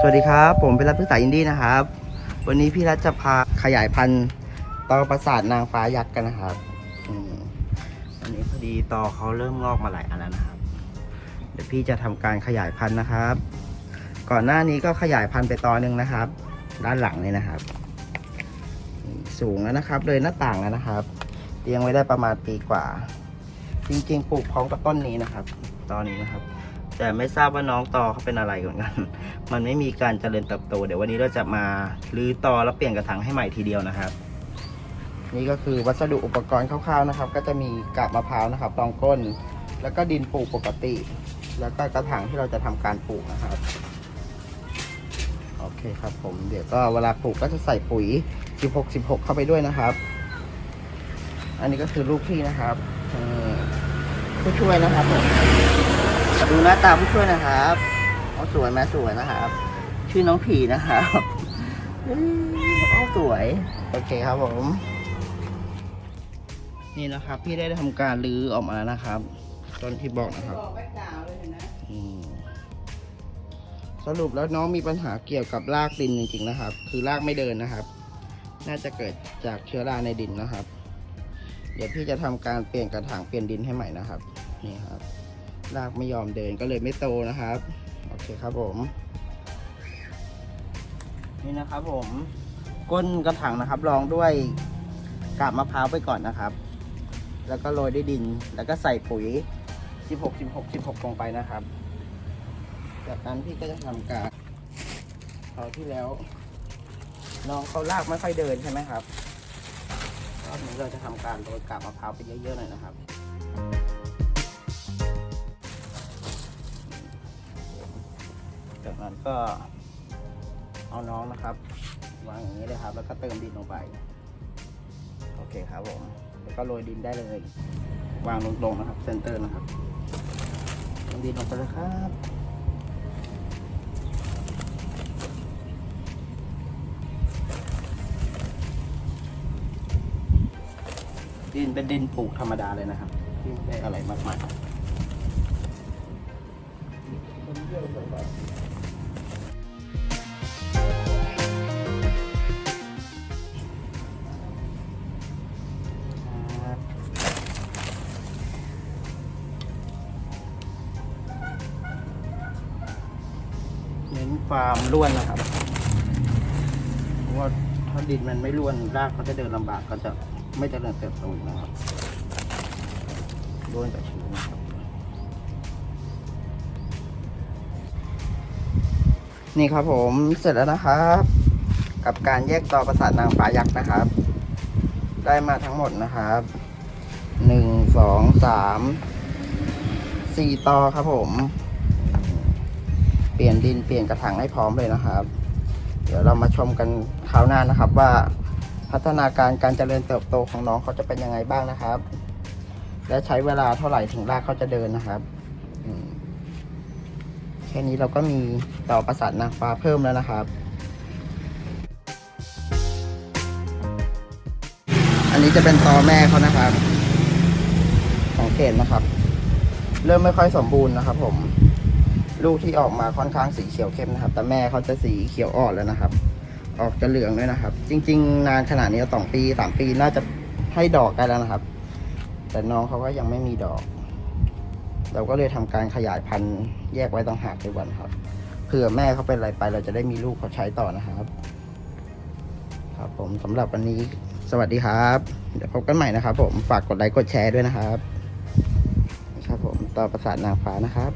สวัสดีครับ ผมเป็นรัฐพฤกษาอินดี้นะครับ วันนี้พี่รัฐจะพาขยายพันธุ์ตอประสาทนางฟ้ายักษ์กันนะครับอันนี้พอดีตอเขาเริ่มงอกมาหลายอันแล้วนะครับ เดี๋ยวพี่จะทำการขยายพันธุ์นะครับ ก่อนหน้านี้ก็ขยายพันธุ์ไปตอหนึ่งนะครับ ด้านหลังนี่นะครับ สูงแล้วนะครับ เลยหน้าต่างแล้วนะครับเลี้ยงไว้ได้ประมาณปีกว่า จริงๆปลูกพร้อมกับต้นนี้นะครับ ตอนนี้นะครับ แต่ไม่ทราบว่าน้องตอเขาเป็นอะไรเหมือนกัน มันไม่มีการเจริญเติบโต เดี๋ยววันนี้เราจะมารื้อตอแล้วเปลี่ยนกระถางให้ใหม่ทีเดียวนะครับ นี่ก็คือวัสดุอุปกรณ์คร่าวๆนะครับ ก็จะมีกาบมะพร้าวนะครับรองก้น แล้วก็ดินปลูกปกติ แล้วก็กระถางที่เราจะทำการปลูกนะครับ โอเคครับผม เดี๋ยวก็เวลาปลูกก็จะใส่ปุ๋ย 16 16 เข้าไปด้วยนะครับ อันนี้ก็คือลูกพี่นะครับผู้ช่วยนะครับผม ดูหน้าตาผู้ช่วยนะครับอ๋อสวยไหมสวยนะครับ ชื่อน้องผีนะครับอื้ออ๋อสวย โอเคครับผม นี่นะครับ พี่ได้ทำการรื้อออกมาแล้วนะครับตอนที่บอกนะครับอืมสรุปแล้วน้องมีปัญหาเกี่ยวกับรากดินจริงๆนะครับ คือรากไม่เดินนะครับ น่าจะเกิดจากเชื้อราในดินนะครับ เดี๋ยวพี่จะทำการเปลี่ยนกระถางเปลี่ยนดินให้ใหม่นะครับ นี่ครับ รากไม่ยอมเดินก็เลยไม่โตนะครับ โอเคครับผม นี่นะครับผมก้นกระถางนะครับรองด้วยกาบมะพร้าวไปก่อนนะครับ แล้วก็โรยด้วยดิน แล้วก็ใส่ปุ๋ย 16 16 16 ลงไปนะครับ จากนั้นพี่ก็จะทำการคราวที่แล้ว น้องเขาลากไม่ค่อยเดินใช่ไหมครับรอบนี้เราจะทำการโรยกาบมะพร้าวไปเยอะๆหน่อยนะครับานก็เอาน้องนะครับ วางอย่างนี้เลยครับ แล้วก็เติมดินลงไป โอเคครับผมแล้วก็โรยดินได้เลย วางลงๆนะครับเซนเตอร์นะครับเติมดินลงไปเลยครับดินเป็นดินปลูกธรรมดาเลยนะครับที่ไม่ได้อะไรมากมาย ความร่วนนะครับ เพราะว่าถ้าดินมันไม่ร่วนรากเขาจะเดินลำบากก็จะไม่เจริญเติบโตนะครับร่วนกับชื้นนะครับนี่ครับผมเสร็จแล้วนะครับ กับการแยกตอประสาทนางฟ้ายักษ์นะครับ ได้มาทั้งหมดนะครับหนึ่งสองสามสี่ตอครับผม เปลี่ยนดินเปลี่ยนกระถางให้พร้อมเลยนะครับ เดี๋ยวเรามาชมกันคราวหน้านะครับว่าพัฒนาการการเจริญเติบโตของน้องเขาจะเป็นยังไงบ้างนะครับ และใช้เวลาเท่าไหร่ถึงรากเขาจะเดินนะครับแค่นี้เราก็มีต่อประสาทนางฟ้าเพิ่มแล้วนะครับ อันนี้จะเป็นตอแม่เขานะครับ สังเกตนะครับ เริ่มไม่ค่อยสมบูรณ์นะครับผม ลูกที่ออกมาค่อนข้างสีเขียวเข้มนะครับ แต่แม่เขาจะสีเขียวอ่อนแล้วนะครับ ออกจะเหลืองด้วยนะครับ จริง ๆ นานขนาดนี้สองปีสามปีน่าจะให้ดอกได้แล้วนะครับ แต่น้องเขาก็ยังไม่มีดอก เราก็เลยทำการขยายพันธุ์แยกไว้ต่างหากดีกว่านครับเผื่อแม่เขาเป็นอะไรไป เราจะได้มีลูกเขาใช้ต่อนะครับ ครับผมสำหรับวันนี้สวัสดีครับ เดี๋ยวพบกันใหม่นะครับ ผมฝากกดไลค์กดแชร์ด้วยนะครับ ครับผมต่อประสาทนางฟ้านะครับ